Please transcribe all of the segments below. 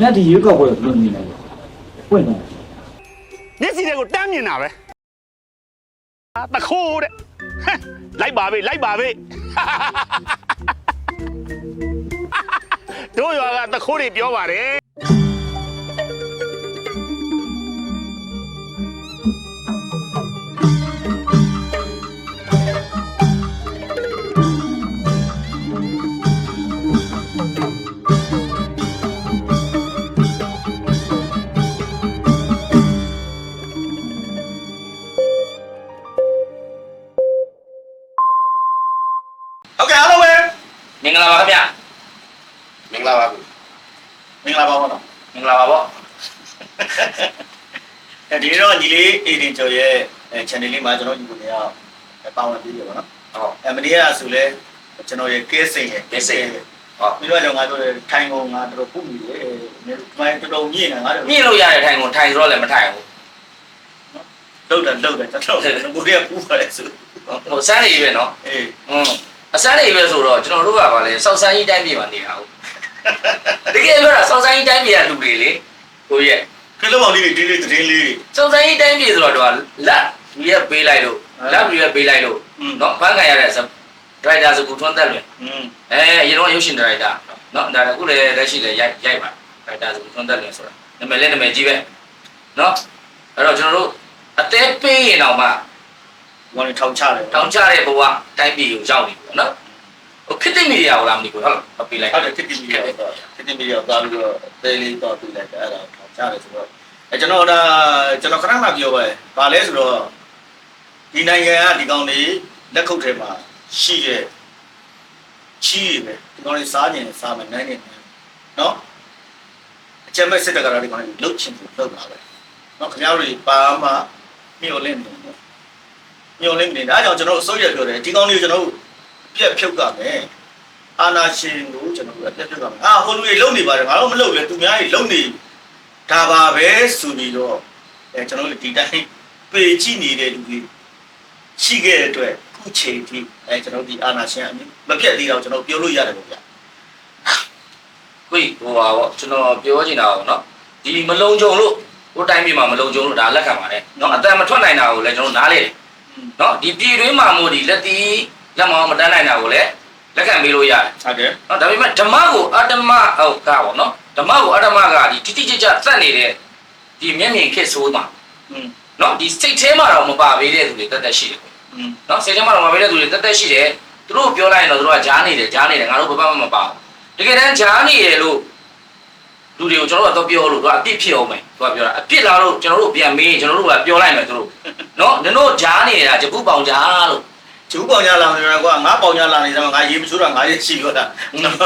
မြတ်ဒီရွေးကောက်ပွဲကိုဘယ်လိုမြင်လဲပွင့်တယ်မျက်စိတွေကိုတမ်းမြင်တာပဲအာတခိုးတဲ့ဟမ်လိုက်ပါပဲလိုက်ပါပဲတို့ရွာကတခိုးတွေပြောပါတယ် လာပါဘူးမင်္ဂလာပါဘောနော်မင်္ဂလာပါဗောအဲဒီနေ့တော့ညီလေးအေဒင်ကျော်ရဲ့အဲ channel လေးမှာကျွန်တော်ညီကိုနေအောင်ပါဝင်ပြီးရပါတော့ဟုတ်အဲမနေ့ကဆိုလဲကျွန်တော်ရဲ့ကဲစိန်ရဲ့ကဲစိန်ရဲ့ဟုတ်ပြီးတော့ကျွန်တော်ငါတို့ထိုင်ကုန်ငါတို့ပုတ်ပြီးတယ်မိုင်းတော်တော်ညင်နေငါတို့မြင့်လို့ရတဲ့ထိုင်ကိုထိုင်ဆိုတော့လည်းမထိုင်ဘူးလောက်တယ်လောက်တယ်ကျွန်တော်ကိုရီးယားပူပါတယ်ဆိုဟိုစမ်းနေပဲနော်အေးอืมအစမ်းနေပဲဆိုတော့ကျွန်တော်တို့ကပါလေစောက်စမ်းကြီးတိုင်းပြည်မှာနေတာဟုတ် တကယ်ပြောတာစောက်စမ်းကြီးတိုင်းပြည်ကလူတွေလေကိုကြီးရဲ့ခလုံးအောင်လေးတွေဒီလေးသတင်းလေးတွေစောက်စမ်းကြီးတိုင်းပြည်ဆိုတော့တော့လက်လူရဲ့ပေးလိုက်လို့လက်လူရဲ့ပေးလိုက်လို့နော်ဖန်ခံရတဲ့ဒရိုက်တာစကူထွန်းသက်လွင်อืมအဲအရင်တော့ရုပ်ရှင်ဒရိုက်တာနော်ဒါလည်းအခုလည်းလက်ရှိလည်းရိုက်ရိုက်ပါဒရိုက်တာစကူထွန်းသက်လွင်ဆိုတာနာမည်လည်းနာမည်ကြီးပဲနော်အဲ့တော့ကျွန်တော်တို့အသေးပေးရင်တော့မှဝန်ထောင်ချတယ်တောင်ချတဲ့ဘဝတိုင်းပြည်ကိုရောက်နေပြီနော် ဟိုခစ်တိမီဒီယာကိုလာမသိဘူးဟုတ်လားမပေးလိုက်ဟုတ်တယ်တစ်တိမီတော့တစ်တိမီတော့သွားပြီးတော့တဲလေးတော့ပြလိုက်တယ်အဲ့ဒါထောင်ချတယ်ဆိုတော့အဲကျွန်တော်ဒါကျွန်တော်ခဏခဏပြောပါဘာလဲဆိုတော့ဒီနိုင်ငံကဒီကောင်တွေလက်ခုပ်ထဲမှာရှိတဲ့ချီးတွေပဲဒီကောင်တွေစားနေတယ်စားမယ်နိုင်နေတယ်နော်အကျမဲ့စစ်တပ်ကလည်းဒီကောင်တွေလှုပ်ချင်တယ်လှုပ်တာပဲနော်ခင်ဗျားတို့ပါမမျောလင့်နေတယ်မျောလင့်နေတယ်အဲဒါကြောင့်ကျွန်တော်အစိုးရပြောတယ်ဒီကောင်တွေကိုကျွန်တော်တို့ ပြက်ဖြုတ်ကမယ်အာနာရှင်ကိုကျွန်တော်တို့အပြတ်ပြတ်ပါမယ်အာဟိုလူတွေလုံနေပါတယ်ငါတို့မလုံလေသူများကြီးလုံနေဒါပါပဲဆိုပြီးတော့အဲကျွန်တော်တို့ဒီတိုင်းပေကြည့်နေတဲ့လူတွေရှိခဲ့တဲ့အတွက်ခုချိန်ထိအဲကျွန်တော်တို့ဒီအာနာရှင်အမြင်မပြတ်သေးတော့ကျွန်တော်ပြောလို့ရတယ်ပေါ့ဗျာကိုကြီးဟိုပါဗောကျွန်တော်ပြောချင်တာပေါ့နော်ဒီမလုံခြုံလို့ဟိုတိုင်းပြည်မှာမလုံခြုံလို့ဒါလက်ခံပါတယ်နော်အတန်မထွက်နိုင်တာကိုလည်းကျွန်တော်နားလေတယ်နော်ဒီပြည်တွင်းမှာမို့ဒီလက်တီး လက်မောင်းမတန်းနိုင်တာကိုလည်းလက်ခံပေးလို့ရတယ်ဟုတ်ကဲ့နော်ဒါပေမဲ့ဓမ္မကိုအတ္တမဟုတ်ကပေါ့နော်ဓမ္မကိုအတ္တမကဒီတိတိကျကျသတ်နေတဲ့ဒီမျက်မြင်ဖြစ်ဆိုးမှာနော်ဒီစိတ်ထဲမှာတော့မပါပေးတဲ့သူတွေတက်တက်ရှိတယ်နော်စိတ်ထဲမှာတော့မပါပေးတဲ့သူတွေတက်တက်ရှိတယ်သူတို့ပြောလိုက်ရင်တော့သူတို့ကကြားနေတယ်ကြားနေတယ်ငါတို့ဘာမှမပါဘူးတကယ်တမ်းကြားနေရလို့လူတွေကိုကျွန်တော်တို့ကတော့ပြောလို့သူကအပြစ်ဖြစ်အောင်မယ်သူကပြောတာအပြစ်လားလို့ကျွန်တော်တို့ပြန်မေးကျွန်တော်တို့ကပြောလိုက်မယ်သူတို့နော်နင်တို့ကြားနေရတာဂျပုပောင်ကြားလို့ ကျူးပေါင်ရလာနေတာကွာငါပေါင်ရလာနေတယ်ငါရေမချိုးတာငါရေချီရောတာနော်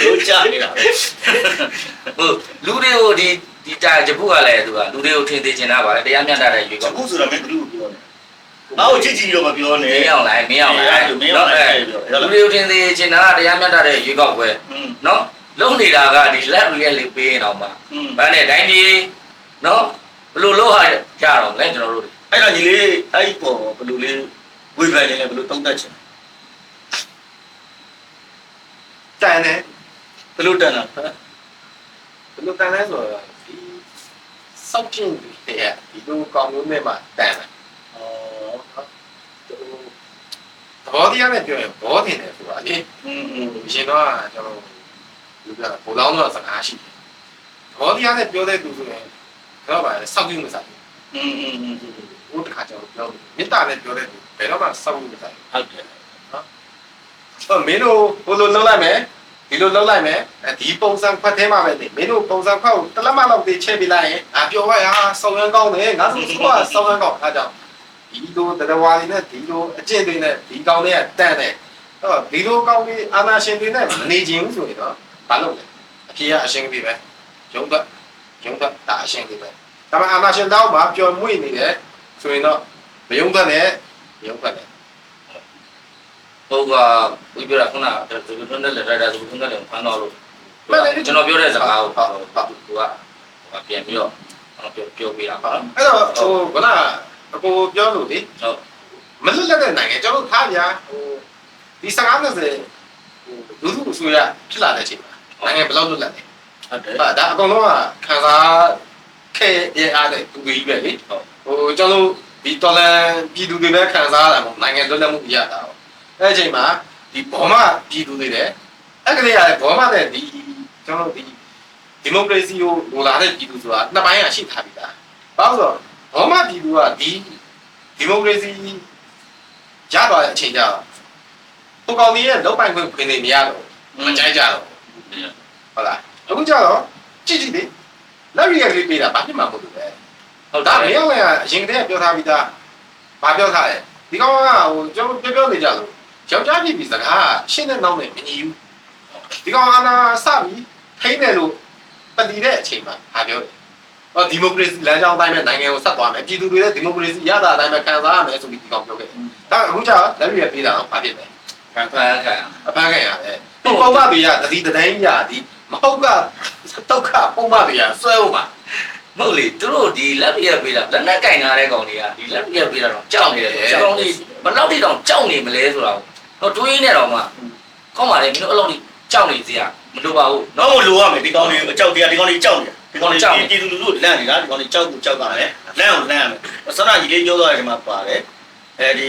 တို့ကြနေတာဟိုလူတွေကိုဒီဒီတာကျပုကလည်းသူကလူတွေကိုထင်သေးချင်တာပါလေတရားမျှတတဲ့ရွေးကောက်ကျပုဆိုတာမင်းဘလူးပြောတယ်ငါ့ကိုချစ်ချင်တော့မပြောနဲ့မင်းအောင်လိုက်မင်းအောင်လိုက်မင်းအောင်လိုက်လူတွေကိုထင်သေးချင်တာတရားမျှတတဲ့ရွေးကောက်ပဲနော်လုံနေတာကဒီလက်ရီရဲ့လေးပေးနေတော့မှဘာနဲ့တိုင်းကြီးနော်ဘလို့လို့ဟာကြတော့လဲကျွန်တော်တို့အဲ့တော့ညီလေးအဲ့ပေါ်ဘလို့လေး ဝိပ္ပယခြင်းလည်းဘယ်လိုသုံးသပ်ခြင်းတန်တယ်ဘယ်လိုတန်တာဘယ်လိုတန်လဲဆိုတော့ဒီစောက်ကျင်တဲ့ဒီလိုကောင်းမျိုးနဲ့မှတန်တယ်ဩဘောဒီရနဲ့ပြောရင်ဘောတင်တယ်ဆိုတာလေအင်းအင်းရှင်တော့ကျွန်တော်ဒီကဘိုးလောင်းတော့စကားရှိတယ်ဘောဒီရနဲ့ပြောတဲ့သူဆိုရင်တော့ပါလေစောက်ကျင်မစားဘူးအင်းအင်းဟိုတခါကျွန်တော်ပြောမေတ္တာနဲ့ပြောတဲ့သူ ဘယ်တော့မှစောက်ကျင်မစားဘူးဟုတ်တယ်ဟောမင်းတို့ဘိုးလိုလုပ်လိုက်မယ်ဒီလိုလုပ်လိုက်မယ်ဒီပုံစံဖတ်သေးမှာပဲလေမင်းတို့ပုံစံဖတ်ကိုတလက်မလောက်သေးချက်ပြလိုက်ရင်အာပြောပါရဆောင်းရမ်းကောင်းတယ်ငါဆိုစကွာဆောင်းရမ်းကောင်းအားကြောင့်ဒီလိုတရားဝါဒီနဲ့ဒီလိုအကျင့်တွေနဲ့ဒီကောင်းတွေကတန့်တယ်ဟောဒီလိုကောင်းတွေအာနာရှင်တွေနဲ့မနေခြင်းဆိုရင်တော့ဘာလုပ်လဲအဖေကအရှင်ကြီးပဲရုံးတော့ရုံးတော့ဒါအရှင်ကြီးပဲဒါမှအာနာရှင်တော့မှာပျော်မွေ့နေတယ်ဆိုရင်တော့မယုံတတ်နဲ့ ယုံတတ်တယ်ဟိုကဒီပြောတာခုနကဒီလိုနဲ့လက်ရတာဆိုခုနကလည်းဖမ်းတော့လို့ကျွန်တော်ပြောတဲ့စကားကိုသူကဟိုပြန်ပြီးတော့ပြောပြောပြတာပါအဲ့တော့ဟိုကကအကိုပြောလို့လေဟုတ်မလွတ်လပ်တဲ့နိုင်ငံကျွန်တော်တို့ထားပြဟိုဒီစကားနဲ့စဟိုလူထုအစိုးရဖြစ်လာတဲ့အချိန်မှာနိုင်ငံဘယ်လောက်လွတ်လပ်လဲဟုတ်တယ်ဟာဒါအကုန်လုံးကခံစားခဲ့ရအားတဲ့သူတွေကြီးပဲလေဟိုကျွန်တော်တို့ ဒီတော်လန်ပြည်သူတွေပဲခံစားရတာမဟုတ်နိုင်ငံလွတ်လပ်မှုရတာပေါ့အဲ့အချိန်မှာဒီဘောမပြည်သူတွေလည်းအဲ့ကလေးရတယ်ဘောမတဲ့ဒီကျွန်တော်တို့ဒီဒီမိုကရေစီကိုလိုလာတဲ့ပြည်သူဆိုတာနှစ်ပိုင်းကရှိထားပြီလားဘာလို့ဆိုတော့ဘောမပြည်သူကဒီဒီမိုကရေစီရသွားတဲ့အချိန်ကျတော့ဟိုကောင်ကြီးရဲ့လောက်ပိုင်ခွင့်ခွင့်နေမရတော့မကြိုက်ကြတော့ဟုတ်လားအခုကျတော့ကြည့်ကြည့်လေလက်ရီရလေးပေးတာဘာဖြစ်မှာမဟုတ်ဘူးလေ ဟုတ်ဒါဒါမပဲင်းအောင်လည်းအရင်ကတည်းကပြောထားပြီးသားဘာပြောထားလဲဒီကောင်ကဟိုကျွန်တော်ပြောပြောနေကြလို့ယောက်ျားပြည်ပြည်စကားရှင်းတဲ့နောက်နဲ့မညီဘူးဒီကောင်ကနာစပြီးထိနေလို့ပတိတဲ့အချိန်မှာဟာပြောတယ်ဟောဒီမိုကရေစီလမ်းကြောင်းအတိုင်းပဲနိုင်ငံကိုဆက်သွားမယ်ပြည်သူတွေလည်းဒီမိုကရေစီရတာအတိုင်းပဲခံစားရမယ်ဆိုပြီးဒီကောင်ပြောခဲ့တယ်ဒါအခုကျတော့လက်ရီရပေးတာတော့ဘာဖြစ်လဲခံခံခံအပန်းခံရတယ်ဒီပုံမှန်တွေကတတိတတိုင်းရသည်မဟုတ်ကဒုက္ခပုံမှန်တွေကဆွဲဦးပါ မဟုတ်လေသူတို့ဒီလက်ပြပေးတာလက်နဲ့ကင်ထားတဲ့ကောင်တွေကဒီလက်ပြပေးတာတော့ကြောက်နေတယ်ဒီကောင်လေးဘယ်လောက်ထိတောင်ကြောက်နေမလဲဆိုတာတော့တွေးနေတော့မှကောင်းပါလေမင်းတို့အဲ့လောက်ထိကြောက်နေစရာမလိုပါဘူးတော့မလိုရမယ်ဒီကောင်းလေးအကြောက်တရားဒီကောင်းလေးကြောက်နေဒီကောင်းလေးပြည်သူလူထုလန့်နေတာဒီကောင်းလေးကြောက်ကိုကြောက်တာလေလန့်အောင်လန့်ရမယ်ဆန္ဒကြီးလေးပြောသွားတယ်ဒီမှာပါတယ်အဲဒီ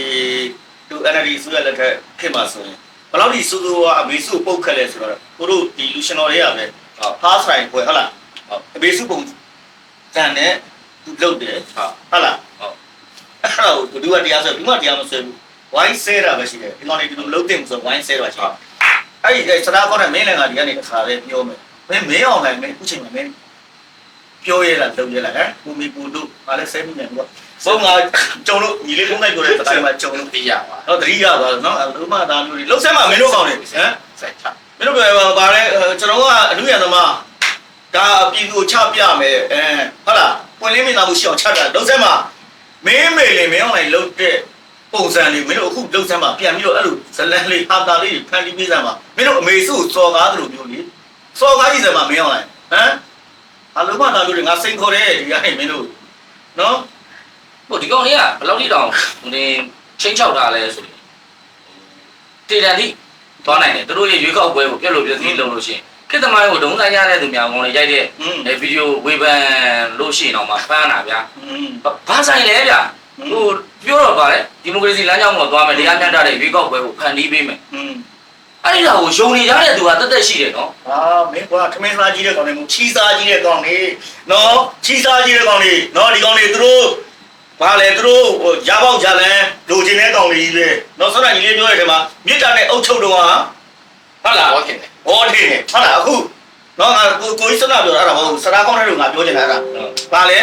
သူ NLD ဆိုရလက်ထက်ဖြစ်မှာဆိုရင်ဘယ်လောက်ဒီစူးစူးကအမေစုပုတ်ခက်လဲဆိုတော့ကိုတို့ဒီလူရှင်တော်တွေကပဲဖားဆိုင်ပွဲဟုတ်လားအမေစုပုံ တန်နဲ့သူလုပ်တယ်ဟုတ်လားအဲ့တော့ဘသူကတရားဆိုဘူးမတရားမဆွဲဘူးဝိုင်းဆဲတာပဲရှိတယ်ဒီကောင်းလေးဒီလိုလုပ်တင်ဆိုဝိုင်းဆဲတာရှိတယ်အဲ့ဒီစတားကောင်းတဲ့မင်းလည်းကဒီကနေတစ်ခါလေးပြောမယ်မင်းမင်းအောင်လည်းမင်းအခုချိန်မှာမင်းပြောရလားလုပ်ရလားဟမ်ကိုမီပူတို့ငါလည်းဆဲမိနေတော့ဆုံးငါကြုံလို့ညီလေးကုန်းလိုက်ပြောတဲ့တိုင်းမှာကြုံလို့သိရပါတော့တတိယပါနော်အဲ့လိုမှသားမျိုးတွေလှုပ်ဆဲမှာမင်းတို့ကောင်းနေဟမ်ဆက်ချမင်းတို့ပြောပါလဲကျွန်တော်ကအမှုရသမား ဒါပြည်သူကိုချပြမယ်အဲဟုတ်လားပွင့်လင်းမြင်သာမှုရှိအောင်ချပြလှုပ်ဆဲမှာမင်းမေလေမင်းအောင်လိုက်လှုပ်တဲ့ပုံစံလေးမင်းတို့အခုလှုပ်ဆဲမှာပြန်ပြီးတော့အဲ့လိုဇလန်လေးဟာတာလေးဖန်တီးပေးစမ်းမှာမင်းတို့အမေစုစော်ကားသလိုမျိုးလေစော်ကားကြီးစမှာမင်းအောင်လိုက်ဟမ်အလုံးမသားမျိုးတွေငါစိန်ခေါ်တယ်ဒီကနေမင်းတို့နော်ဟိုဒီကောင်လေးကဘယ်လောက်ထိတောင်ဟိုနေချင်းချောက်ထားလဲဆိုရင်တေတန်ထိသွားနိုင်တယ်သူတို့ရဲ့ရွေးကောက်ပွဲကိုပြက်လို့ပြည့်စည်လုံးလို့ရှိရင် ခေတ်သမားကိုဒုံဆိုင်ရတဲ့သူများကောင်လေးရိုက်တဲ့အဲဗီဒီယိုဝေဖန်လို့ရှိရင်တော့မှဖမ်းတာဗျာဘာဆိုင်လဲဗျာဟိုပြောတော့ပါလေဒီမိုကရေစီလမ်းကြောင်းပေါ်သွားမယ်တရားမျှတတဲ့ရွေးကောက်ပွဲကိုဖန်တီးပေးမယ်အဲ့ဒီဟာကိုယုံနေကြတဲ့သူကတက်တက်ရှိတယ်နော်။အာမင်းကခမင်းစားကြီးတဲ့ကောင်တွေမဟုတ်ချီစားကြီးတဲ့ကောင်တွေနော်ချီစားကြီးတဲ့ကောင်တွေနော်ဒီကောင်တွေသူတို့ဘာလဲသူတို့ရပေါက်ကြလန်လိုချင်တဲ့ကောင်တွေကြီးပဲနော်ဆရာကြီးလေးပြောရတဲ့မှာမြစ်တာနဲ့အုတ်ချုပ်တော့ဟာဟုတ်လားဟုတ်ကဲ့ ဟောထင်တယ်ဟုတ်လားအခုနော်ငါကိုကိုကြီးစနာပြောတာအဲ့ဒါမဟုတ်စရာကောင်းတဲ့လူငါပြောချင်တာအဲ့ဒါဘာလဲ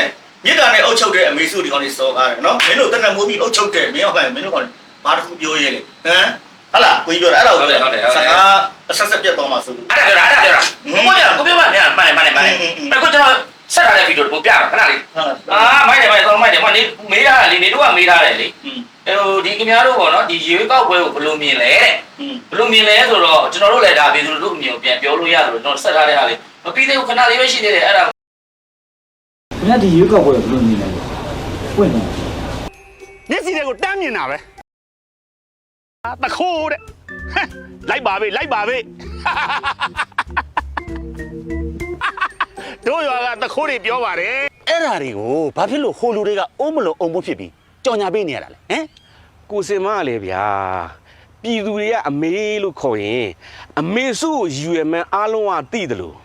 မြစ်တာနဲ့အုတ်ချုပ်တဲ့အမေစုဒီကောင်တွေစောကားတယ်နော်မင်းတို့တက်နေမိုးပြီးအုတ်ချုပ်တယ်မင်းဟောမင်းတို့ကောင်ဘာတစ်ခုပြောရဲလေဟမ်ဟုတ်လားကိုကြီးပြောတာအဲ့ဒါကိုစကားအဆက်ဆက်ပြတ်သွားမှာဆိုလို့အဲ့ဒါပြောတာအဲ့ဒါပြောတာကိုပြောကိုပြောပါဗျာမှန်တယ်မှန်တယ်မှန်တယ်အဲ့ကိုကျွန်တော်ဆက်ထားတဲ့ဗီဒီယိုကိုပြတာခဏလေးဟုတ်လားအာမိုက်တယ်မိုက်တော့မိုက်တယ်မနေမေးတာလေနေတော့ကမေးထားတယ်လေอืมအဲဟိုဒီ ခင်ဗျားတို့ပေါ့နော်ဒီရေကောက်ပွဲကိုဘယ်လိုမြင်လဲတဲ့อืมဘယ်လိုမြင်လဲဆိုတော့ကျွန်တော်တို့လည်းဒါပြည်သူတို့အမြင်ကိုပြန်ပြောလို့ရတယ်လို့ကျွန်တော်ဆက်ထားတဲ့ဟာလေးမပြီးသေးဘူးခဏလေးပဲရှိသေးတယ်အဲ့ဒါခင်ဗျာဒီရွေးကောက်ပွဲကိုဘယ်လိုမြင်လဲပွင့်တယ်မျက်စိတွေကိုတမ်းမြင်တာပဲအာတခိုးတဲ့ဟမ်လိုက်ပါပဲလိုက်ပါပဲတို့ရွာကတခိုးတွေပြောပါတယ်အဲ့ဓာတွေကိုဘာဖြစ်လို့ဟိုလူတွေကအုံးမလုံးအုံဖို့ဖြစ်ပြီးကြော်ညာပေးနေရတာလဲဟမ် ကိုစင်မကလေဗျာပြည်သူတွေကအမေလို့ခေါ်ရင် အမေစုကိုယူရမှန်းအားလုံးကသိတယ်လို့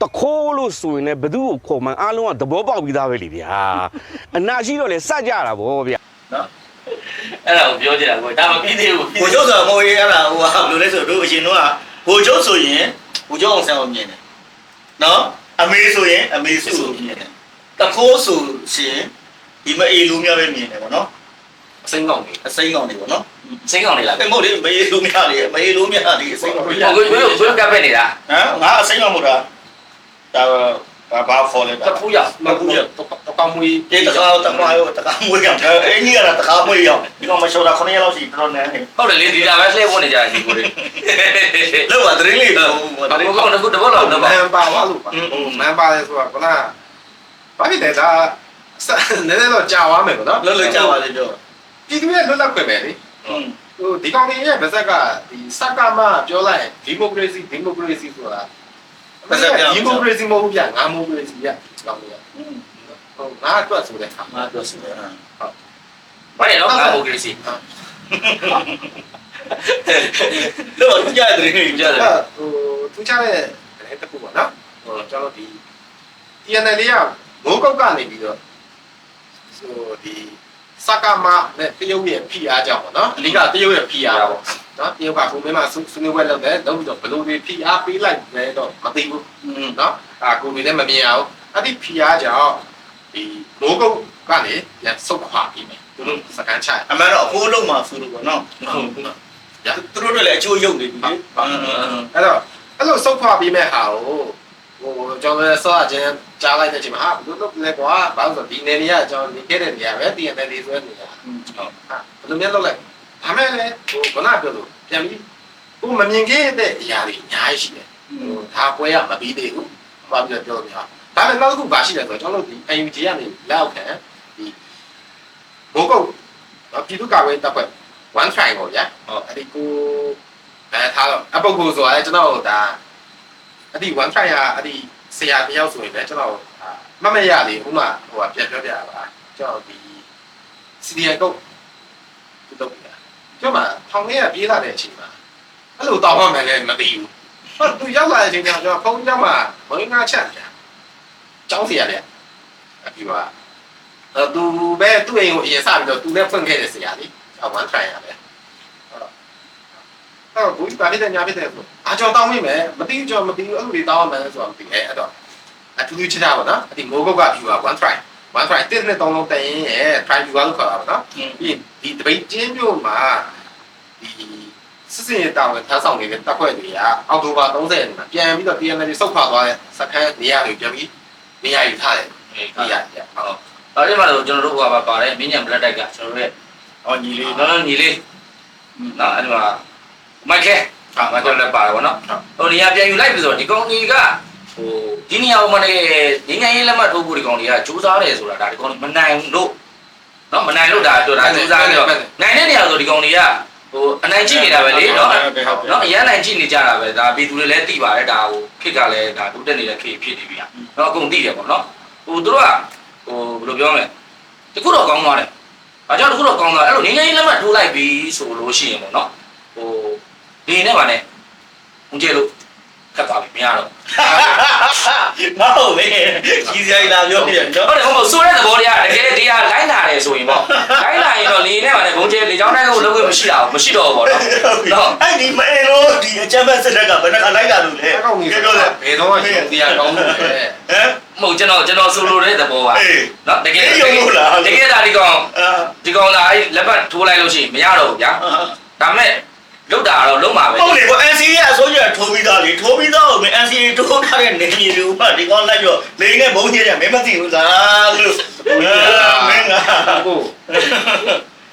တခိုးလို့ဆိုရင်လည်းဘသူ့ကိုခေါ်မှန်းအားလုံးကသဘောပေါက်ပြီးသားပဲလေဗျာအနာရှိတော့လေစကြတာဗောဗျာအဲ့ဒါကိုပြောချင်တာကိုဒါမပြီးသေးဘူးဘိုလ်ချုပ်ဆိုတော့ဟိုရေးအဲ့ဒါဟိုဟာဘယ်လိုလဲဆိုတော့တို့အရင်တော့ဘိုလ်ချုပ်ဆိုရင်ဘိုလ်ချုပ်အောင်ဆန်းအောင်မြင်တယ်နော်အမေဆိုရင်အမေစုကိုမြင်တယ်တခိုးဆိုရှင်ဒီမအေလူများပဲမြင်တယ်ပေါ့နော် အစိမ်းကောင်းကြီးအစိမ်းကောင်တွေပေါ့နော်စိတ်ကောင်းနေလားအဲ့မဟုတ်လေမအေလူများတွေမအေလူများတွေအစိမ်းကောင်တွေဟိုကိုကိုကိုကပ်ပဲနေတာဟမ်ငါအစိမ်းကောင်မို့တာဒါဘာဘာဖော်လဲတဒါဖူးရမကူရတော့ကောင်းမွေးတေတကားတကားရောတကားမွေးကောင်အဲအင်းကြီးကတကားမွေးရောဒီကောင်မရှော်တာ9ရက်လောက်ရှိတော်တော်နန်းနေဟုတ်တယ်လေဒီလာပဲလှည့်ဖို့နေကြတယ်ဒီကိုလေးလောက်ပါသတင်းလေးပေါ့ဘာလို့ကောင်းတခုတဘောလောက်တော့မန်ပါသွားလို့ပါဟိုမန်ပါလဲဆိုတာကဘာဖြစ်လဲဒါနည်းနည်းတော့ကြာသွားမယ်ပေါ့နော်လွတ်လွတ်ကြပါလေပြော ပြည်သူရဲ့လွတ်လပ်ခွင့်ပဲလေอืมဟိုဒီကောင်တွေရဲ့ဗဇက်ကဒီစက္ကမပြောလိုက်ဒီမိုကရေစီဒီမိုကရေစီဆိုတာဟဒီမိုကရေစီမဟုတ်ဘူးဗျငါမိုကရေစီဗျကောင်းတယ်ဟုတ်ငါအတွက်ဆိုတဲ့ဟာငါတို့ဆိုတယ်ဟာဘာလဲနော်ငါမိုကရေစီလို့ကြရတယ်နေကြတယ်ဟိုသူချတဲ့တဲ့တစ်ခုပေါ့နော်ဟိုကျွန်တော်ဒီ TNL လေးကမိုးကောက်ကနေပြီးတော့ဆိုဒီ စကားမနဲ့တရုတ်ရဲ့ဖိအားကြောင့်ပေါ့နော်အဓိကတရုတ်ရဲ့ဖိအားပေါ့နော်တရုတ်ကကိုမင်းမဆွဆွနေဝဲလုပ်တယ်လုပ်ပြီးတော့ဘလို့တွေဖိအားပေးလိုက်လဲတော့မသိဘူးနော်အာကိုမင်းလည်းမမြင်အောင်အဲ့ဒီဖီအားကြောင့်ဒီမိုးကုတ်ကနေပြန်ဆုတ်ခွာပြီးမယ်သူတို့စကန်ချရအမှန်တော့အဖိုးလုံးမှာဆိုလို့ပေါ့နော်သူတို့လည်းအချိုးရုပ်နေပြီလေအဲ့တော့အဲ့လိုဆုတ်ခွာပြီးမဲ့ဟာကို ဟိုကျွန်တော်လည်းစောအချင်းကြားလိုက်တဲ့အချိန်မှာဟာဘယ်လိုလုပ်လဲကွာဘာလို့ဆိုဒီနေနေရကျွန်တော်နေခဲ့တဲ့နေရာပဲတည်ရတယ်ဒီဆိုတဲ့နေရာဟုတ်ဟာဘယ်လိုမျိုးလုပ်လိုက်ဒါမဲ့လေဟိုခုနပြောလို့ပြန်ပြီးဟိုမမြင်ခဲ့တဲ့အရာတွေအများကြီးရှိတယ်ဟိုဒါပွဲရမပြီးသေးဘူးဘာပြောပြောလို့များဒါမဲ့နောက်တစ်ခုဘာရှိလဲဆိုတော့ကျွန်တော်တို့ဒီ AUG ကနေလောက်ခံဒီဘိုးကုတ်ပြည်သူ့ကာကွယ်တပ်ဖွဲ့ one try ပေါ့ဗျာဟုတ်အဲ့ဒီကိုအဲထားတော့အပုတ်ကိုဆိုရဲကျွန်တော်ဒါ အဲ့ဒီ one try ကအဲ့ဒီဆရာတယောက်ဆိုရင်လည်းကျွန်တော်မမရလေဥမာဟိုကပြန်ပြောပြပါကျွန်တော်ဒီ CDN ကုတ်ဒီတော့ပြကျွန်တော်ထောင်ထဲကပြေးလာတဲ့အချိန်မှာအဲ့လိုတောင်းမှမှလည်းမသိဘူးဟုတ်သူရောက်လာတဲ့အချိန်ကျတော့ကျွန်တော်ဖုန်းကြောင်းမှာဘုန်းကြီးငါချက်ပြန်ကျောင်းစီရတယ်အပြီးပါအဲ့သူပဲသူ့အိမ်ကိုအရင်စပြီးတော့သူနဲ့ဖွင့်ခဲ့တဲ့ဆရာလေးအဝမ်းထိုင်ရတယ် အဲ့တော့ဘူးဘာဖြစ်တယ်ညာဖြစ်တယ်ဆိုအာကျွန်တော်တောင်းမိမယ်မသိဘူးကျွန်တော်မသိဘူးအဲ့လိုလေးတောင်းရမယ်ဆိုတော့မသိအဲ့အဲ့တော့အတူတူချစ်တာပါနော်အဒီမိုးကုတ်က view က one try one try တစ်နဲ့တောင်းလုံးတရင်ရဲ့ try view လို့ခေါ်တာပါနော်ပြီးဒီတပိတ်ချင်းမျိုးမှာဒီစစ်စင်ရတာဝန်ထမ်းဆောင်နေတဲ့တပ်ဖွဲ့တွေကအောက်တိုဘာ30ရက်နေ့မှာပြန်ပြီးတော့ TNL စုတ်ခွာသွားတဲ့စခန်းနေရာတွေပြန်ပြီးနေရာယူထားတယ်နေရာပြဟုတ်အဲ့ဒီမှာတော့ကျွန်တော်တို့ဟိုကပါတယ်မင်းညံဘလက်တိုက်ကကျွန်တော်တို့ရဲ့ဟောညီလေးနော်နော်ညီလေးနော်အဲ့ဒီမှာ မိုက်ခဲဟာမိုက်ခဲလည်းပါတယ်ဗောနော်ဟိုနေရာပြန်ယူလိုက်ပြီဆိုတော့ဒီကောင်ကြီးကဟိုဒီနေရာမှာနေငင်းငင်းရေးလက်မှတ်ထိုးဖို့ဒီကောင်ကြီးကစူးစားတယ်ဆိုတာဒါဒီကောင်ကြီးမနိုင်လို့နော်မနိုင်လို့ဒါတို့ဒါစူးစားပြီးတော့နိုင်တဲ့နေရာဆိုဒီကောင်ကြီးကဟိုအနိုင်ကြည့်နေတာပဲလေနော်နော်အရန်နိုင်ကြည့်နေကြတာပဲဒါပြည်သူတွေလည်းသိပါတယ်ဒါဟိုခစ်ကလည်းဒါတိုးတက်နေတဲ့ခေတ်ဖြစ်နေပြီနော်အကုန်သိတယ်ဗောနော်ဟိုတို့ကဟိုဘယ်လိုပြောမလဲတခုတော့ကောင်းသွားတယ်။အကြောင်းတစ်ခုတော့ကောင်းတာအဲ့လိုငင်းငင်းလက်မှတ်ထိုးလိုက်ပြီဆိုလို့ရှိရင်ပေါ့နော်။ ဟိုဒီနဲ့ပါနဲ့။ဦးကျဲလို့ခက်သွားပြီမရတော့မဟုတ်လေကြီးစရာလာပြောပြရ။နော်ဟုတ်တယ်ဟုတ်ပါဆိုတဲ့သဘောတရားတကယ်တရားလိုင်းလာတယ်ဆိုရင်ပေါ့။လိုင်းလာရင်တော့လေနဲ့ပါနဲ့ဘုံကျဲလေချောင်းတိုင်းကိုလုပ်လို့မရှိတာဘူးမရှိတော့ဘူးပေါ့နော်။နော်အဲ့ဒီမအေလို့ဒီအချမ်းဘက်စစ်တက်ကဘယ်နှခါလိုက်တာလို့လဲအဲ့ကောင်ကြီးပြောပြောလဲတယ်ဘယ်တော့မှရှင်တရားကောင်းလို့လေဟမ်မဟုတ်ကျွန်တော်ကျွန်တော်ဆိုလိုတဲ့သဘောကအေးနော်တကယ်အေးရုံလို့လားတကယ်ဒါဒီကောင်အာဒီကောင်လာအဲ့လက်ပတ်ထိုးလိုက်လို့ရှိရင်မရတော့ဘူးဗျာ။ဒါမဲ့ လုတ်တာတော့လုံးပါပဲဟုတ်လေကွာ NCA အစိုးရထိုးပြီးသားလေထိုးပြီးသားကိုမင်း NCA ထိုးထားတဲ့နေမြေတွေကဒီကောင်လိုက်ရောလေနဲ့ဘုံကြီးတယ်မင်းမသိဘူးလားလို့မင်းကကို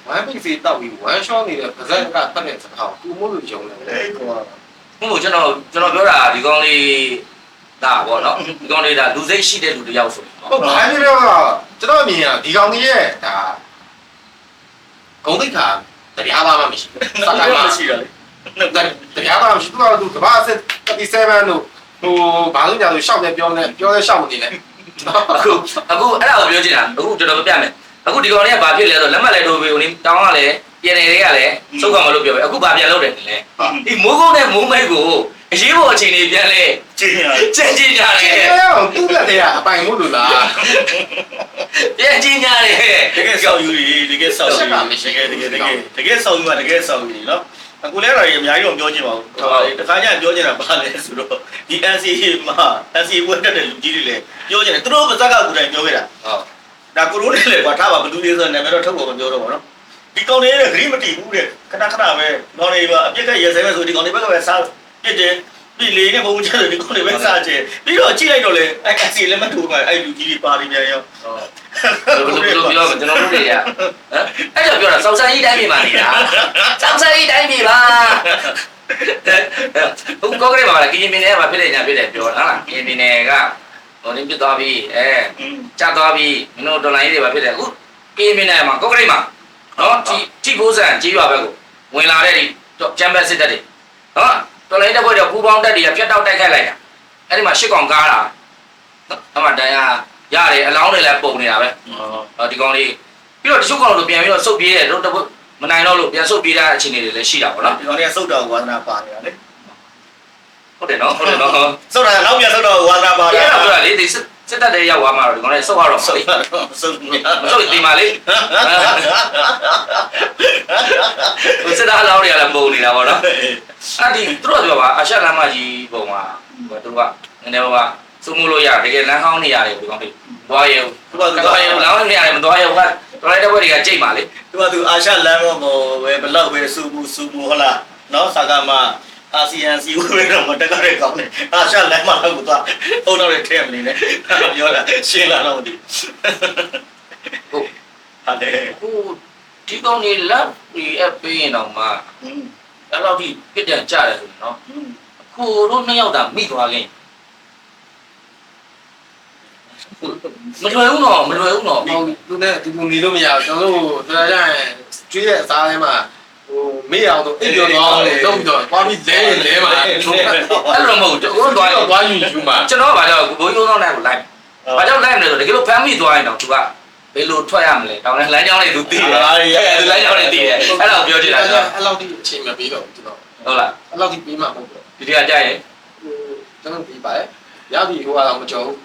ဝမ်းပိစီတောက်ပြီးဝမ်းရှောင်းနေတဲ့ပါဇက်ကဖတ်တဲ့စကားကိုမို့လို့ယုံတယ်အေးကွာဟုတ်မို့ကျွန်တော်ကျွန်တော်ပြောတာဒီကောင်လေးဒါပေါ့နော်ဒီကောင်လေးဒါလူစိတ်ရှိတဲ့လူတစ်ယောက်ဆိုရင်ဟုတ်ဘာလဲပြောတော့ကျွန်တော်အမြင်ကဒီကောင်ကြီးရဲ့ဒါဂုံတိတ်ခါ တရားသားမှမရှိဘူးစကားမှရှိတယ်လေတရားသားမရှိသူကသူကဘာဆက်37လို့ဟိုဘာလို့ညာလို့ရှောက်နေပြောနေပြောလဲရှောက်နေလဲအခုအခုအဲ့ဒါကိုပြောချင်တာအခုကျွန်တော်ပြမယ်အခုဒီကောင်လေးကဘာဖြစ်လဲဆိုလက်မှတ်လဲထိုးပြီးဦးတောင်းကလည်းပြည်နယ်တွေကလည်းစုတ်ကမလို့ပြောပဲအခုဘာပြန်လုပ်တယ်လဲဒီမိုးကုန်းနဲ့မိုးမိတ်ကို အရေးပေါ်အခြေအနေပြန်လဲကျင်းရကြင်ကြင်ညာတယ်အဲတော့သူ့လက်ထဲကအပိုင်မို့လို့လားပြန်ကြင်ညာတယ်တကယ်ဆောက်ယူတကယ်ဆောက်ယူတကယ်တကယ်တကယ်တကယ်ဆောက်ယူမှာတကယ်ဆောက်ယူနော်အခုလဲတော့အများကြီးတော့ပြောချင်ပါဘူးတခါကျပြောချင်တာဘာလဲဆိုတော့ဒီ NCA မှာ NCA ဝတ်တက်တဲ့လူကြီးတွေလည်းပြောချင်တယ်သူတို့ပါဇက်ကကူတိုင်ပြောခဲ့တာဟုတ်ဒါကိုရိုးလေးလေကွာထားပါဘယ်သူလေးဆိုနာမည်တော့ထုတ်ဖို့မပြောတော့ပါနော်ဒီကောင်လေးတဲ့ဂရိမတီဘူးတဲ့ခဏခဏပဲတော့နေပါအပြစ်ကရေစဲပဲဆိုဒီကောင်လေးဘက်ကပဲစား ပြစ်တယ်ပြီးလေနဲ့ဘုံကျတယ်ဒီကောင်လေးပဲစားချင်ပြီးတော့ကြည့်လိုက်တော့လေအဲ့ NCA လည်းမထိုးပါအဲ့လူကြီးတွေပါနေပြန်ရောဘယ်လိုဘယ်လိုပြောမလဲကျွန်တော်တို့တွေကဟမ်အဲ့ကြောင့်ပြောတာစောက်ဆန်းကြီးတိုင်းပြည်မှာနေတာစောက်ဆန်းကြီးတိုင်းပြည်မှာဘုကောကလေးပါလားကရင်ပြည်နယ်ကဖြစ်တယ်ညာဖြစ်တယ်ပြောတာဟုတ်လားကရင်ပြည်နယ်ကဟိုနေပြသွားပြီအဲကျသွားပြီမင်းတို့ဒေါ်လာကြီးတွေပါဖြစ်တယ်အခုကရင်ပြည်နယ်မှာကောကလေးမှာနော်ជីជីဘိုးဆန်ကြီးရွာဘက်ကိုဝင်လာတဲ့ဒီချမ်ပီယံစစ်တပ်တွေနော် ဒေါ်လာကြီးတက်ဖွဲ့တော့ပူပေါင်းတက်တွေကဖြတ်တောက်တိုက်ခိုက်လိုက်တာအဲ့ဒီမှာရှစ်ကောင်ကားတာအဲ့မှာတန်ရရတယ်အလောင်းတွေလည်းပုံနေတာပဲအော်ဒီကောင်လေးပြီးတော့တချို့ကောင်တို့ပြန်ပြီးတော့စုပ်ပြေးတယ်တို့တပုတ်မနိုင်တော့လို့ပြန်စုပ်ပြေးတဲ့အခြေအနေတွေလည်းရှိတာပေါ့နော်ဒီကောင်လေးကစုတ်တော်ဝါသနာပါနေတာလေဟုတ်တယ်နော်ဟုတ်တယ်နော်စုတ်တာနောက်ပြန်စုတ်တော်ဝါသနာပါအဲ့တော့ပြောတာလေဒီ စစ်စစ်တပ်တွေရောက်သွားမှာတော့ဒီကောင်လေးစုပ်ရတော့စုတ်လေတော့စုတ်မြာမစုပ်ဒီမှာလေဟိုစစ်သားအလောင်းတွေကလည်းပုံနေတာပေါ့နော်အဲ့ဒီသူတို့ကပြောပါအရှက်လမ်းမကြီးပုံမှာဟိုသူတို့ကနည်းနည်းပါးပါစုမှုလို့ရတကယ်လမ်းဟောင်းနေရတယ်ဒီကောင်လေးသွားရုံသူကသူကသွားရုံလမ်းဟောင်းနေရတယ်မသွားရုံကတော်လိုက်တဲ့ဘက်တွေကကြိတ်ပါလေသူကသူအာရှလမ်းတော့မဝယ်ဘလောက်ဝယ်စူမူစူမူဟုတ်လားနော်စာကမှာ အာဆီယံစီဝယ်တော့မတက်ကြတဲ့ကောင်းတယ်အာရှလမ်းမှာတော့သွားအုံတော့ထဲမနေနဲ့ပြောတာရှင်းလာတော့မသိဟုတ်ဟာတယ်ဟိုဒီကောင်လေးလက်ဒီအပေးရင်တော့မှအဲ့လောက်ဒီပြစ်ဒဏ်ကြတယ်ဆိုရင်နော်ခုတို့နှစ်ယောက်သာမိသွားခင်မလွယ်ဘူးနော်မလွယ်ဘူးနော်ဟိုသူနဲ့ဒီပုံနေလို့မရဘူးကျွန်တော်တို့တော်ကြရင်ကျွေးတဲ့အစားထဲမှာဟို မေ့အောင်တော့အိပ်ပြောတော့လုံးပြီးတော့သွားပြီးလဲလဲမှာအဲ့လိုမဟုတ်ဘူးတို့သွားရုံသွားယူယူမှာကျွန်တော်ကဘာကြောင့်ဘိုးကြီးအောင်နိုင်ကိုလိုက်။ဘာကြောင့်လိုက်မလဲဆိုတော့တကယ်လို့ဖမ်းမိသွားရင်တော့သူကဘယ်လိုထွက်ရမလဲ။တောင်းလဲလမ်းကြောင်းလေးသူသိတယ်။အဲလမ်းကြောင်းလေးသိတယ်။အဲ့တော့ပြောချင်တာကအဲ့လောက်ထိအချိန်မပေးတော့ဘူးကျွန်တော်ဟုတ်လားအဲ့လောက်ထိပေးမှာမဟုတ်ဘူး။ဒီတရားကြရင်ဟိုကျွန်တော်ပြီးပါတယ်ရောက်ပြီဟိုကတော့မကြောက်ဘူး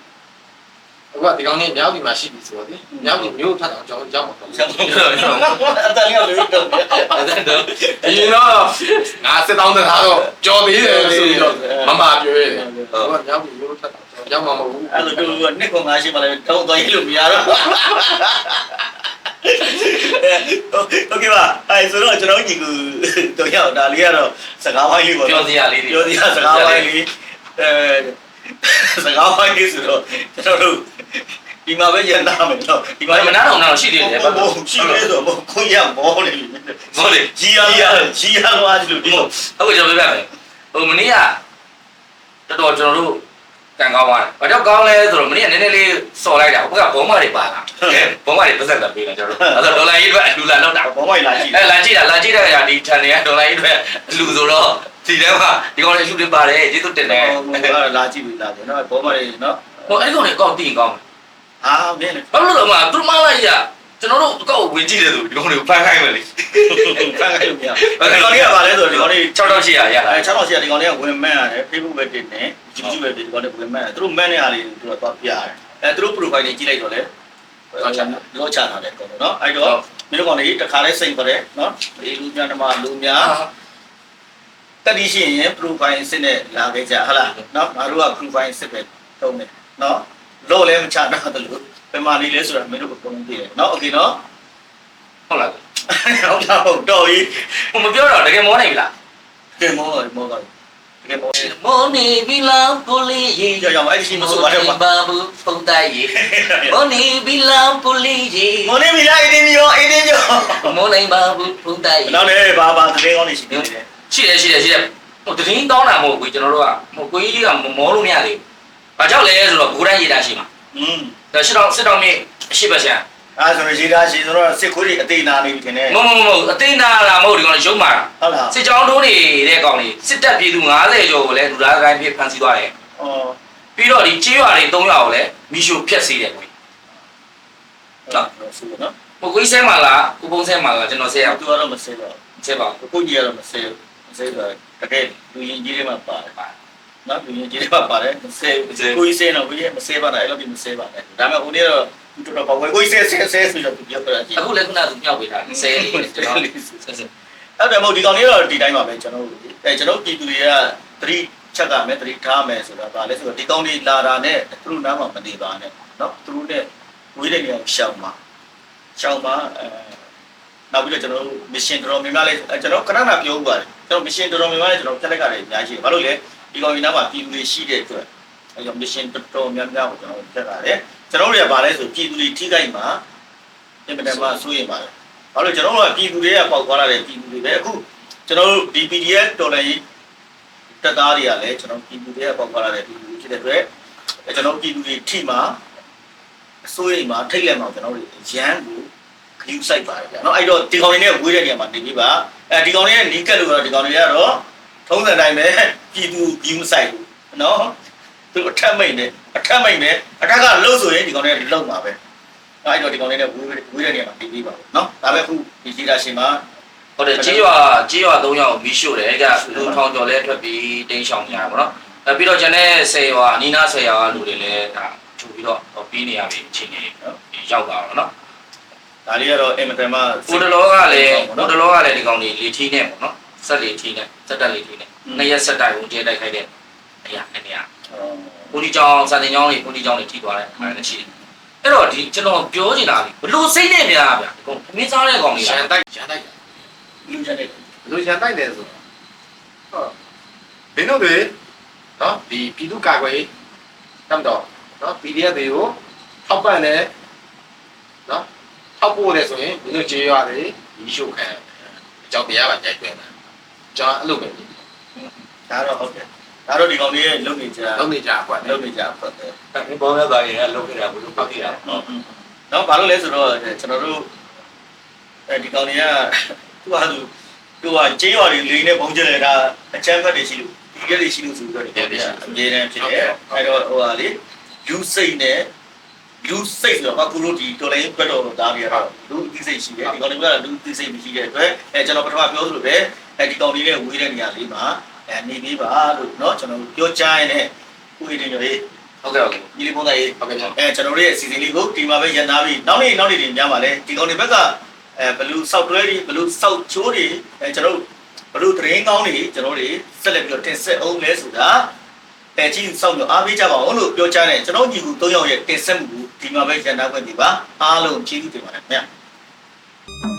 အခုကဒီကောင်လေးမြောက်ဒီမှာရှိပြီဆိုတော့ဒီမြောက်ဒီမျိုးထပ်အောင်ကြောင်းကြောင်းမှာတော့ အတန်လေးလို့တော့ အဲ့ဒါတော့ အရင်တော့ငါစစ်တောင်းတဲ့သားတော့ကြော်သေးတယ်ဆိုပြီးတော့မမပြောရတယ်ဟိုကမြောက်ဒီမျိုးထပ်အောင်ကြောင်းမှာမဟုတ်ဘူး အဲ့လိုတူနှစ်ခွန်ငါရှိပါလေတောင်းသွားရလို့မရတော့โอเคပါအဲဆိုတော့ကျွန်တော်ညီကူတော့ရောက်ဒါလေးကတော့စကားဝိုင်းလေးပေါ့ ပြောစရာလေးတွေ ပြောစရာစကားဝိုင်းလေးအဲ စကားဝိုင်းလေးဆိုတော့ကျွန်တော်တို့ဒီမှာပဲရန်နာမယ်တော့ဒီမှာမနာတော့တော့ရှိသေးတယ်ဘာလို့ရှိလဲဆိုတော့ခွင့်ရမောနေပြီဟုတ်လေကြီးရကြီးရတော့အဲ့လိုဒီလိုဟုတ်ကဲ့ကျွန်တော်ပြောပြမယ်ဟိုမနေ့ကတော်တော်ကျွန်တော်တို့ကံကောင်းသွားတယ်ဘာကြောင့်ကောင်းလဲဆိုတော့မနေ့ကနည်းနည်းလေးစော်လိုက်တာဘုကဘုံမတွေပါလာဘုံမတွေပတ်သက်တာပေးတယ်ကျွန်တော်တို့အဲ့တော့ဒေါ်လာကြီးအတွက်အလူလာလောက်တာဘောမိုက်လာကြည့်အဲလာကြည့်တာလာကြည့်တဲ့အခါဒီထန်တွေကဒေါ်လာကြီးအတွက်လူဆိုတော့ ဒီထဲမှာဒီကောင်လေးရှုတင်ပါတယ်ကျေးဇူးတင်တယ်ဟိုလာကြည့်ပြီလာတယ်နော်ဘောမိုက်နော်ဟိုအဲ့ကောင်လေးကောက်တင်ကောင်းအာမင်းလေဘာလို့လဲမသူမလိုက်ရကျွန်တော်တို့အကောက်ဝင်ကြည့်တယ်ဆိုဒီကောင်လေးကိုဖမ်းခိုင်းမယ်လေဖန်ခိုင်းလို့မရဒီကောင်လေးကပါလဲဆိုတော့ဒီကောင်လေး6800ရတာအဲ6တော့ရှိရဒီကောင်လေးကဝင်မှန်းရတယ် Facebook ပဲတင်တယ် YouTube ပဲတင်ဒီကောင်လေးဝင်မှန်းတယ်သူတို့မှန်းတဲ့ဟာလေးသူတို့တော့ပြရတယ်အဲသူတို့ profile တွေကြည့်လိုက်တော့လေတော့ချတာတော့ချတာတယ်ကောင်နော်အဲ့တော့မင်းတို့ကောင်လေးတခါလဲစိတ်ပါတယ်နော်ဒီလူများဓမ္မလူများ တတိရှိရင် profile စစ်နဲ့လာခဲ့ကြဟုတ်လားနော်ငါတို့က profile စစ်ပဲတုံးတယ်နော်လို့လည်းမချတော့တယ်လို့ပမာလေးလဲဆိုတာမင်းတို့ကပုံသိတယ်နော်โอเคနော် ဟုတ်လား ဟုတ်တော့ဟုတ်တော့ကြီး ဟိုမပြောတော့တကယ်မောနေပြီလား ကဲမောမောတော့ကဲမော မောနေပြီလားကိုလေးရေ ကြောင်ကြောင်အဲ့ဒီရှိမဆိုပါတော့ပါ ဘာဘူးပုံတိုင်းရေမောနေပြီလားကိုလေးရေ မော်နေပြီလားအင်းဒီမျိုးအင်းဒီမျိုး မောနိုင်ပါဘူးပုံတိုင်းရေ နောက်လည်းဘာဘာသတင်းကောင်းနေရှိနေတယ် ရှိတယ်ရှိတယ်ရှိတယ်ဟိုတရင်တောင်းတာမဟုတ်ဘူးကျွန်တော်တို့ကဟိုကိုကြီးကမောလို့မရသေးဘူးဘာကြောင့်လဲဆိုတော့ဘူတိုင်းရေတာရှိမှာอืมဒါရှစ်တောင်းစစ်တောင်းမြေအရှိပါချမ်းအဲဆိုရင်ရေးသားရှိဆိုတော့စစ်ခွေးတွေအသေးနာနေပြီထင်တယ်မဟုတ်မဟုတ်မဟုတ်အသိနာလာမဟုတ်ဒီကောင်ရုံးမာတာဟုတ်လားစစ်ကြောင်းတိုးနေတဲ့ကောင်လေးစစ်တပ်ပြည်သူ90ကျော်ကိုလည်းလူသားကိုင်းပြဖမ်းဆီးသွားတယ်အော်ပြီးတော့ဒီကြေးရွာတွေ3ရွာကိုလည်းမိရှုဖျက်ဆီးတယ်ကွယ်နော်ဆိုနော်ဟိုကိုကြီးဆဲမှာလားကိုပုံးဆဲမှာလားကျွန်တော်ဆဲရအောင်သူကတော့မဆဲတော့ဆဲပါကိုကြီးကတော့မဆဲ စိတ်ဆိုတာတကယ်လူရင်ကြီးတွေမှာပါတယ်နော်လူရင်ကြီးတွေမှာပါတယ်မစဲကိုကြီးစဲတော့ကိုကြီးမစဲပါနဲ့အဲ့လိုပြီးမစဲပါနဲ့ဒါပေမဲ့ဟိုနေ့တော့သူတော်တော်ပေါ့ကိုကြီးစဲစဲစဲဆိုတော့သူပြောပြတာကြီးအခုလည်းခုနကသူပြောက်ပေးတာစဲလေးကျွန်တော်အဲ့ဒါမဟုတ်ဒီကောင်လေးတော့ဒီတိုင်းပါပဲကျွန်တော်အဲကျွန်တော်ပြည်သူတွေကသတိချက်ကမယ်သတိထားမယ်ဆိုတာဒါလည်းဆိုတော့ဒီကောင်လေးလာတာနဲ့သူတို့နားမှာမနေပါနဲ့နော်သူတို့နဲ့ဝေးတဲ့နေရာရှောင်ပါရှောင်ပါအဲ နောက်ပြီးတော့ကျွန်တော်တို့ mission တော်တော်များများလေးကျွန်တော်ခဏခဏပြောဥပါတယ်ကျွန်တော် mission တော်တော်များများလေးကျွန်တော်ဖြတ်လိုက်ကလည်းအများကြီးဘာလို့လဲဒီကောင်လေးနားမှာပြည်သူတွေရှိတဲ့အတွက်အဲကြောင့် mission တော်တော်များများကိုကျွန်တော်ဖြတ်လာတယ်ကျွန်တော်တို့တွေကဗာလဲဆိုပြည်သူတွေထိခိုက်မှာအင်မတန်မှစိုးရင်ပါတယ်ဘာလို့ကျွန်တော်တို့ကပြည်သူတွေကပေါက်သွားလာတဲ့ပြည်သူတွေပဲအခုကျွန်တော်တို့ဒီ PDF တော်လည်းတက်သားတွေကလည်းကျွန်တော်ပြည်သူတွေကပေါက်သွားလာတဲ့ပြည်သူတွေဖြစ်တဲ့အတွက်ကျွန်တော်ပြည်သူတွေထိမှာအစိုးရမှာထိတ်လက်မှာကျွန်တော်တို့ရန်ကိုခ ယူဆိုင်ပါတယ်ဗျာเนาะအဲ့တော့ဒီကောင်တွေနဲ့ဝေးတဲ့နေရာမှာနေပြီးပါအဲဒီကောင်တွေနဲ့နီးကပ်လို့ကတော့ဒီကောင်တွေကတော့ထုံးစံတိုင်းပဲပြည်သူဂယူမဆိုင်ဘူးเนาะ သူအထက်မိတ်နဲ့အထက်မိတ်နဲ့အထက်ကလှုပ်ဆိုရင်ဒီကောင်လေးလှုပ်မှာပဲအဲ့တော့ဒီကောင်လေးနဲ့ဝေးဝေးတဲ့နေရာမှာတီးပြီးပါဘူးနော်ဒါပဲခုဒီစီတာရှင်မှာ ဟုတ်တယ်ကြေးရွာကြေးရွာ၃ယောက်မီးရှို့တယ်ကလူထောင်ကျော်လဲထွက်ပြီးတင်းရှောင်ကြတာပေါ့နော်အဲပြီးတော့ကျန်တဲ့၁၀ရွာနီးနား၁၀ရွာကလူတွေလည်းဒါထူပြီးတော့ပြီးနေရပြီအချိန်ကြီးရောက်တာတော့နော် ဒါလေးကတော့အင်မတန်မှကိုတလောကလည်းကိုတလောကလည်းဒီကောင်လေးလေထီးနဲ့ပေါ့နော်ဆက်လေထီးနဲ့စက်တက်လေထီးနဲ့နှစ်ရက်ဆက်တိုင်ကိုကျဲတိုက်ခိုက်တဲ့အရာနဲ့နေရာကိုဒီကြောင်စာတင်ကြောင်လေးကိုဒီကြောင်လေးထိသွားတယ်အဲ့ဒါရှိတယ်အဲ့တော့ဒီကျွန်တော်ပြောချင်တာလေဘလို့စိတ်နဲ့များဗျာဒီကောင်မင်းစားတဲ့ကောင်လေးရလားန်တိုက်ရန်တိုက်လူချက်နေဘယ်လိုရန်တိုက်လဲဆိုတော့ဟုတ်ဘင်းတို့တွေနော်ဒီပြည်သူ့ကာကွယ်ရေးတမ်တော့နော် PDF တွေကိုထောက်ပံ့တယ်နော် ထောက်ပို့တယ်ဆိုရင်ဘင်းတို့ကြေးရတယ်ဒီရှုခံအကြောင်းတရားပါကြိုက်တယ်ကျွန်တော်အဲ့လိုပဲဒါတော့ဟုတ်တယ်ဒါတော့ဒီကောင်လေးရဲ့လုံနေကြလုံးနေကြကွာလုံနေကြဖတ်တယ်ဒီဘောင်းရသားရင်လုံးခဲ့တာဘယ်လိုပတ်ခဲ့တာနော်ဘာလို့လဲဆိုတော့ကျွန်တော်တို့အဲဒီကောင်လေးကသူ့ဟာသူသူကကျေးရွာတွေလိန်နဲ့ဘုံကျလဲတာအချမ်းဖတ်တွေရှိလို့ဒီကလေးရှိလို့ဆိုပြီးတော့ဒီကောင်လေးကအမြဲတမ်းဖြစ်တယ်အဲတော့ဟိုဟာလေလူစိတ်နဲ့ လူစိတ်ဆိုတော့အခုလို့ဒီတော်လိုင်းဘက်တော်သားတွေကတော့လူအသိစိတ်ရှိတယ်ဒီကောင်လေးကလူအသိစိတ်မရှိတဲ့အတွက်အဲကျွန်တော်ပထမပြောသလိုပဲအဲဒီကောင်လေးနဲ့ဝေးတဲ့နေရာလေးမှာအဲနေပေးပါလို့เนาะကျွန်တော်ပြောချင်တဲ့ကိုယ်ရည်တွေ ဟုတ်ကဲ့ဟုတ်ကဲ့ ဒီလိုပုံစံရေး ဟုတ်ကဲ့ အဲကျွန်တော်တို့ရဲ့အစီအစဉ်လေးကိုဒီမှာပဲရန်သားပြီးနောက်နေ့နောက်နေ့တွေများပါလေဒီကောင်တွေဘက်ကအဲဘလူးစောက်တွဲတွေဘလူးစောက်ချိုးတွေအဲကျွန်တော်တို့ဘလူးသတင်းကောင်းတွေကျွန်တော်တို့ဆက်လက်ပြီးတော့တင်ဆက်အောင်လဲဆိုတာ အဲကြီးစောက်လို့အားပေးကြပါအောင်လို့ပြောချတယ်ကျွန်တော်ညီကူ၃ယောက်ရဲ့တင်ဆက်မှုကိုဒီမှာပဲရန်သားခွင့်ပြပါအားလုံးကျေးဇူးတင်ပါတယ်ခင်ဗျာ